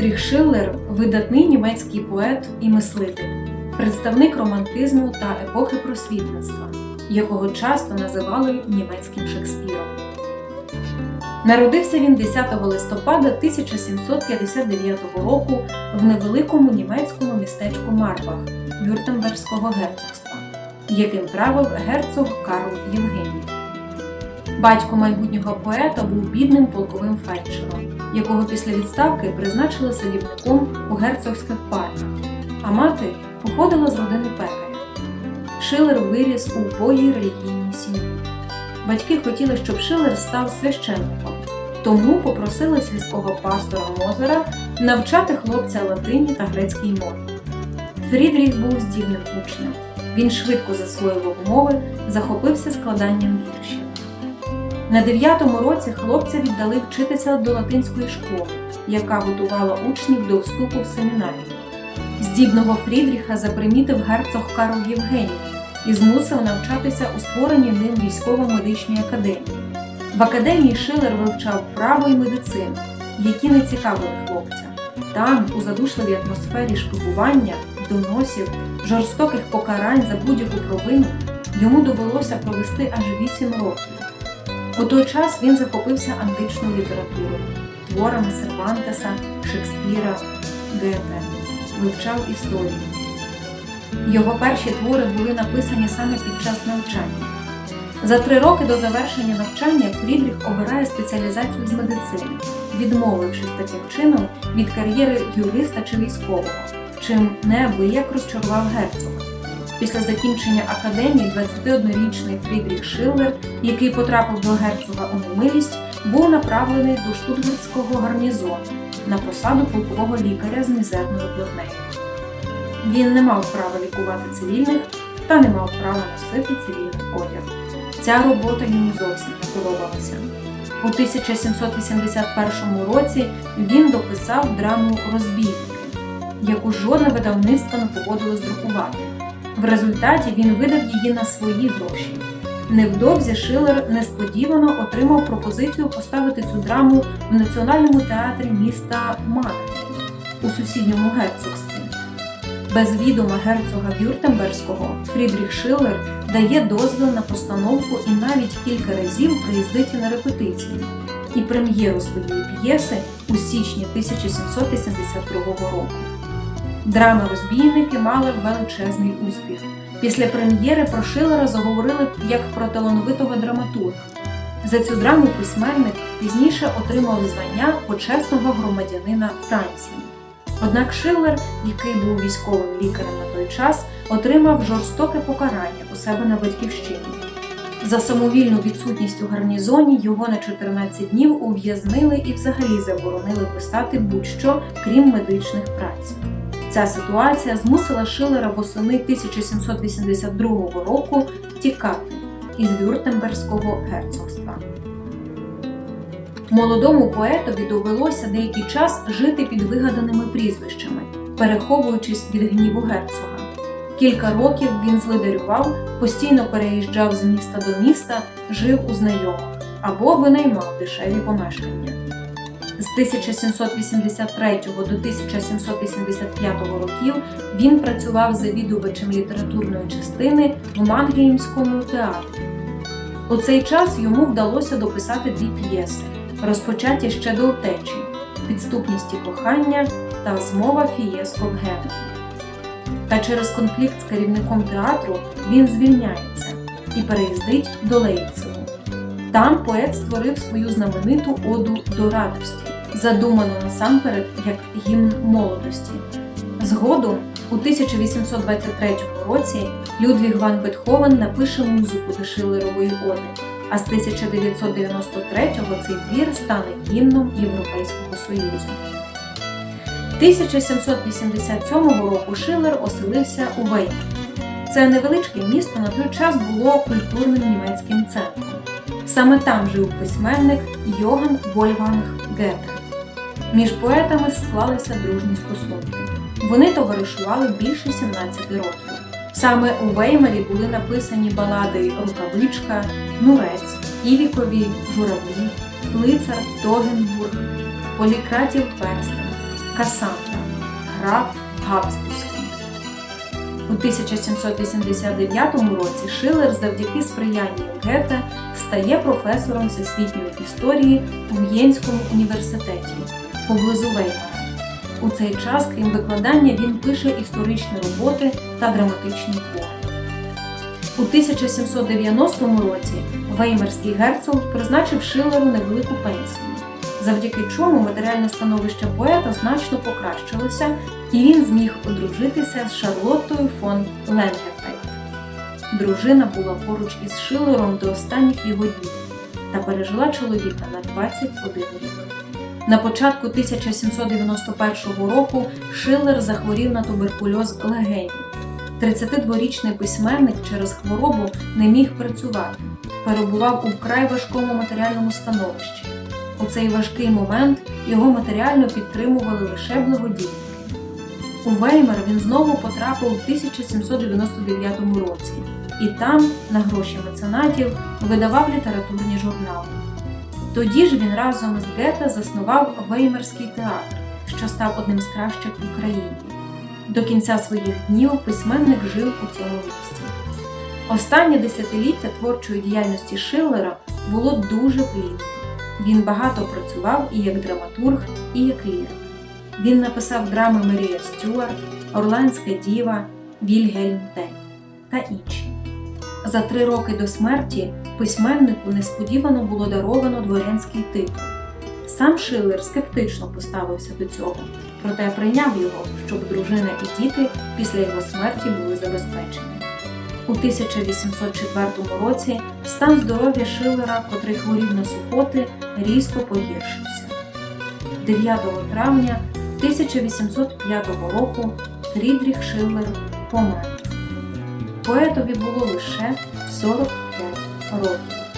Фрідріх Шиллер видатний німецький поет і мислитель, представник романтизму та епохи просвітництва, якого часто називали німецьким Шекспіром. Народився він 10 листопада 1759 року в невеликому німецькому містечку Марбах Вюртемберзького герцогства, яким правив герцог Карл Євгеній. Батько майбутнього поета був бідним полковим фельдшером, якого після відставки призначили садівником у герцогських парках, а мати походила з родини пекаря. Шилер виріс у убогій релігійній сім'ї. Батьки хотіли, щоб Шилер став священником, тому попросили сільського пастора Мозера навчати хлопця латині та грецькій мові. Фрідріх був здібним учнем. Він швидко засвоював мови, захопився складанням віршів. На дев'ятому році хлопця віддали вчитися до латинської школи, яка готувала учнів до вступу в семінарію. Здібного Фрідріха запримітив герцог Карл Євгеній і змусив навчатися у створеній ним військово-медичній академії. В академії Шилер вивчав право і медицину, які не цікавили хлопця. Там, у задушливій атмосфері шпигування, доносів, жорстоких покарань за будь-яку провину, йому довелося провести аж вісім років. У той час він захопився античною літературою, творами Сервантеса, Шекспіра, Гете, вивчав історію. Його перші твори були написані саме під час навчання. За три роки до завершення навчання Фрідріх обирає спеціалізацію з медицини, відмовившись таким чином від кар'єри юриста чи військового, чим неабияк розчарував герцог. Після закінчення академії 21-річний Фрідріх Шиллер, який потрапив до герцога у немилість, був направлений до штутгартського гарнізону на посаду полкового лікаря з мізерною платнею. Він не мав права лікувати цивільних та не мав права носити цивільний одяг. Ця робота йому зовсім не подобалася. У 1781 році він дописав драму Розбійники, яку жодне видавництво не погодилось друкувати. В результаті він видав її на свої гроші. Невдовзі Шилер несподівано отримав пропозицію поставити цю драму в Національному театрі міста Мангейм у сусідньому герцогстві. Без відома герцога Вюртемберзького Фрідріх Шиллер дає дозвіл на постановку і навіть кілька разів приїздить на репетиції і прем'єру своєї п'єси у січні 1782 року. Драма Розбійники мали величезний успіх. Після прем'єри про Шилера заговорили як про талановитого драматурга. За цю драму письменник пізніше отримав звання почесного громадянина Франції. Однак Шиллер, який був військовим лікарем на той час, отримав жорстоке покарання у себе на батьківщині. За самовільну відсутність у гарнізоні його на 14 днів ув'язнили і взагалі заборонили писати будь-що, крім медичних праць. Ця ситуація змусила Шилера восени 1782 року тікати із Вюртемберзького герцогства. Молодому поетові довелося деякий час жити під вигаданими прізвищами, переховуючись від гніву герцога. Кілька років він злидарював, постійно переїжджав з міста до міста, жив у знайомих або винаймав дешеві помешкання. З 1783 до 1785 років він працював завідувачем літературної частини в Мангеймському театрі. У цей час йому вдалося дописати дві п'єси, розпочаті ще до втечі підступність кохання та змова фієско в Генуї. Та через конфлікт з керівником театру він звільняється і переїздить до Лейпцигу. Там поет створив свою знамениту оду до радості, задуману насамперед як гімн молодості. Згодом, у 1823 році, Людвіг ван Бетховен напише музику до Шилерової оди, а з 1993-го цей твір стане гімном Європейського Союзу. 1787 року Шилер оселився у Веймарі. Це невеличке місто на той час було культурним німецьким центром. Саме там жив письменник Йоган Вольфганг Гете. Між поетами склалися дружні стосунки. Вони товаришували більше 17 років. Саме у Веймарі були написані балади Рукавичка, Нурець, Івікові, Журавлі, Лицар, Тогенбург, Полікратів Перстень, Касандра, граф Габсбурзький. У 1789 році Шиллер завдяки сприянню Гете стає професором всесвітньої історії у Єнському університеті поблизу Веймара. У цей час, крім викладання, він пише історичні роботи та драматичні твори. У 1790 році Веймарський герцог призначив Шиллеру невелику пенсію, завдяки чому матеріальне становище поета значно покращилося, і він зміг одружитися з Шарлоттою фон Ленгефельд. Дружина була поруч із Шиллером до останніх його днів та пережила чоловіка на 21 рік. На початку 1791 року Шиллер захворів на туберкульоз легенів. 32-річний письменник через хворобу не міг працювати, перебував у вкрай важкому матеріальному становищі. У цей важкий момент його матеріально підтримували лише благодійники. У Веймар він знову потрапив у 1799 році і там, на гроші меценатів, видавав літературні журнали. Тоді ж він разом з Гете заснував Веймарський театр, що став одним з кращих в Україні. До кінця своїх днів письменник жив у цьому місті. Останнє десятиліття творчої діяльності Шиллера було дуже плідним. Він багато працював і як драматург, і як лірик. Він написав драми Марія Стюарт, Орландська діва, Вільгельм Тель та інші. За три роки до смерті письменнику несподівано було даровано дворянський титул. Сам Шиллер скептично поставився до цього, проте прийняв його, щоб дружина і діти після його смерті були забезпечені. У 1804 році стан здоров'я Шиллера, котрий хворів на сухоти, різко погіршився. 9 травня 1805 року Фрідріх Шиллер помер. Поетові було лише 45 років.